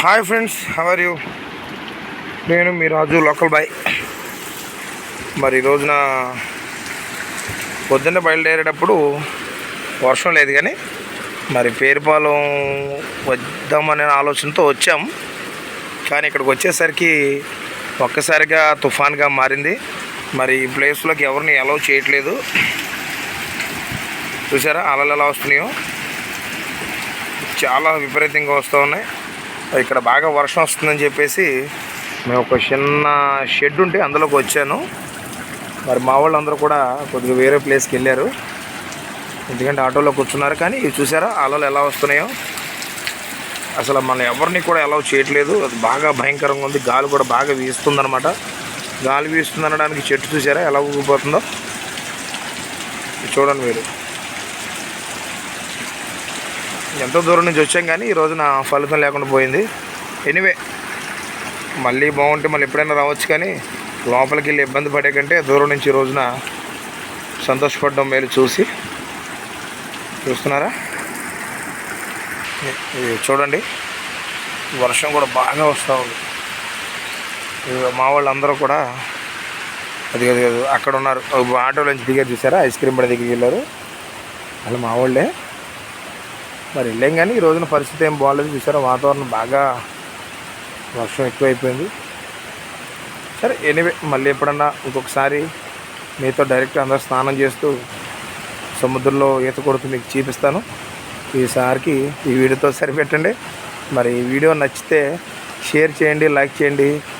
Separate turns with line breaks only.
Hi friends how are you నేను మీ రాజు local boy. మరి ఈ రోజున పొద్దున్న బయలుదేరేటప్పుడు వర్షం లేదు కానీ మరి పేరుపాలెం వద్దామనే ఆలోచనతో వచ్చాం. కానీ ఇక్కడికి వచ్చేసరికి ఒక్కసారిగా తుఫాన్గా మారింది. మరి ఈ ప్లేస్లోకి ఎవరిని అలౌ చేయట్లేదు. చూసారా అలలు ఎలా వస్తున్నాయో? చాలా విపరీతంగా వస్తూ ఉన్నాయి. ఇక్కడ బాగా వర్షం వస్తుందని చెప్పేసి మేము ఒక చిన్న షెడ్ ఉంటే అందులోకి వచ్చాను. మరి మా వాళ్ళందరూ కూడా కొద్దిగా వేరే ప్లేస్కి వెళ్ళారు. ఎందుకంటే ఆటోలో కూర్చున్నారు కానీ ఇవి చూసారా? అలలు ఎలా వస్తున్నాయో. అసలు మన ఎవరిని కూడా అలౌ చేయట్లేదు. అది బాగా భయంకరంగా ఉంది. గాలి కూడా బాగా వీస్తుందనమాట గాలి వీస్తుంది అనడానికి చెట్టు చూసారా? ఎలా ఊగిపోతుందో. ఇది చూడండి మీరు. ఎంతో దూరం నుంచి వచ్చాం కానీ ఈ రోజున ఫలితం లేకుండా పోయింది. ఎనివే మళ్ళీ బాగుంటే మళ్ళీ ఎప్పుడైనా రావచ్చు కానీ లోపలికి వెళ్ళి ఇబ్బంది పడే కంటే దూరం నుంచి ఈ రోజున సంతోషపడడం మేలు చూసి. చూస్తున్నారా? ఇది చూడండి. వర్షం కూడా బాగా వస్తూ ఉంది. మా మా వాళ్ళందరూ కూడా అది కాదు అక్కడ ఉన్నారు. ఆటోలో నుంచి దిగారు చూసారా? ఐస్ క్రీమ్ పడి దగ్గరికి వెళ్ళారు. వాళ్ళు మా వాళ్ళే. మరి వెళ్ళాం కానీ ఈ రోజున పరిస్థితి ఏం బాగాలేదు. చూసారా వాతావరణం బాగా వర్షం ఎక్కువైపోయింది. సరే ఎనివే మళ్ళీ ఎప్పుడన్నా ఇంకొకసారి మీతో డైరెక్ట్ అందరూ స్నానం చేస్తూ సముద్రంలో ఈత కొడుతూ మీకు చూపిస్తాను. ఈసారికి ఈ వీడియోతో సరిపెట్టండి. మరి ఈ వీడియో నచ్చితే షేర్ చేయండి లైక్ చేయండి.